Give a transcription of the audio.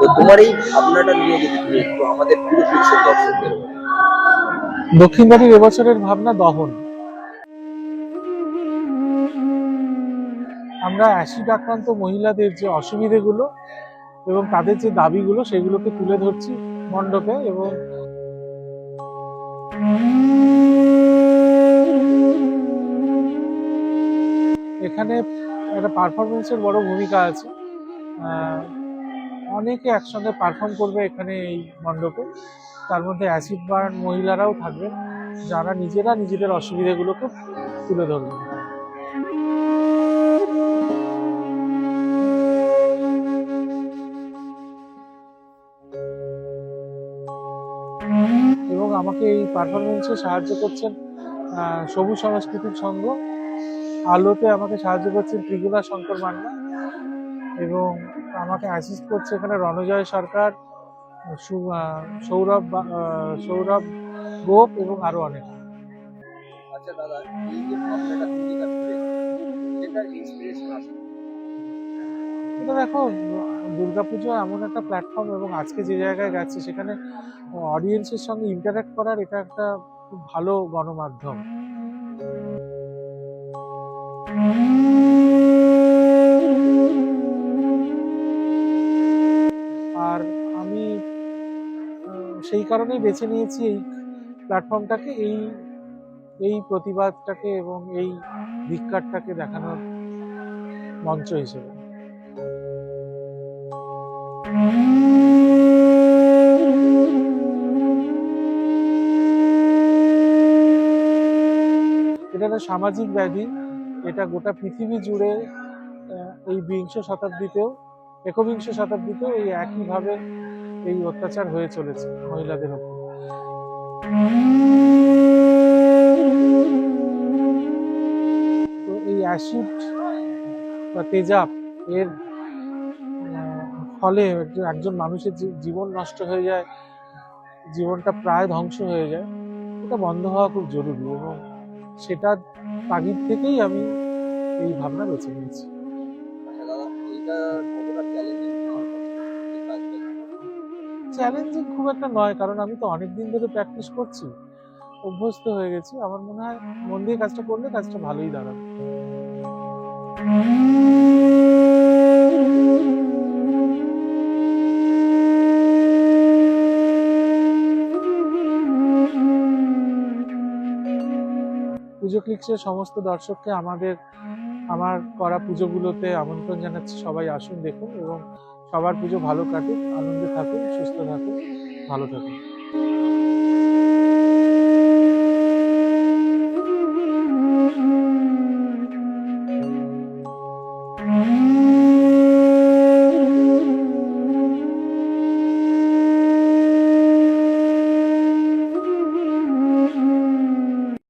তো তোমার এই ভাবনাটা নিয়ে যদি তুমি একটু আমাদের পুরো বিশ্বের দর্শকদের। দক্ষিণবাড়ির এবছরের ভাবনা দহন আমরা অ্যাসিড আক্রান্ত মহিলাদের যে অসুবিধেগুলো এবং তাদের যে দাবিগুলো, সেগুলোকে তুলে ধরছি মণ্ডপে এবং এখানে একটা পারফরমেন্সের বড় ভূমিকা আছে অনেকে একসঙ্গে পারফর্ম করবে এখানে এই মণ্ডপে। তার মধ্যে অ্যাসিড বার্ন মহিলারাও থাকবেন, যারা নিজেরা নিজেদের অসুবিধাগুলোকে তুলে ধরবেন। এবং আমাকে এই পারফরমেন্সে সাহায্য করছেন সবুজ সংস্কৃতির সংঘ আলোতে আমাকে সাহায্য করছেন ত্রিগুণা শঙ্কর মান্না। এবং আমাকে অ্যাসিস্ট করছে এখানে রণজয় সরকার সৌরভ বা- সৌরভ গোপ এবং আরও অনেক। আচ্ছা দাদা এই যে ভাবনাটা তুমি সেটার ইন্সপিরেশন আছে। এটা দেখো দুর্গাপুজো এমন একটা প্ল্যাটফর্ম এবং আজকে যে জায়গায় গেছে সেখানে অডিয়েন্সের সঙ্গে ইন্টারাক্ট করার এটা একটা খুব ভালো গণমাধ্যম। সেই কারণেই বেছে নিয়েছি এই প্ল্যাটফর্মটাকে এই এই প্রতিবাদটাকে এবং এই ধিক্কারটাকে দেখানোর মঞ্চ হিসেবে। এটা একটা সামাজিক ব্যাধি। এটা গোটা পৃথিবী জুড়ে এই বিংশ শতাব্দীতেও একবিংশ শতাব্দীতেও এই একইভাবে এই অত্যাচার হয়ে চলেছে মহিলাদের উপর তো এই অ্যাসিড বা তেজাব এর ফলে একজন- মানুষের জীবন নষ্ট হয়ে যায়, জীবনটা প্রায় ধ্বংস হয়ে যায়। এটা বন্ধ হওয়া খুব জরুরি এবং সেটার তাগিদ থেকেই আমি এই ভাবনা বেছে নিয়েছি। আচ্ছা দাদা চ্যালেঞ্জিং খুব একটা নয়, কারণ আমি তো অনেক দিন ধরে প্র্যাকটিস করছি, অভ্যস্ত হয়ে গেছি। আমার মনে হয় মন দিয়ে কাজটা করলে কাজটা ভালোই দাঁড়াবে। পুজো ক্লিক্সের সমস্ত দর্শককে আমাদের আমার করা পুজোগুলোতে আমন্ত্রণ জানাচ্ছি সবাই, আসুন দেখুন এবং সবার পুজো ভালো কাটুক, আনন্দে থাকুন, সুস্থ থাকুন, ভালো থাকুন।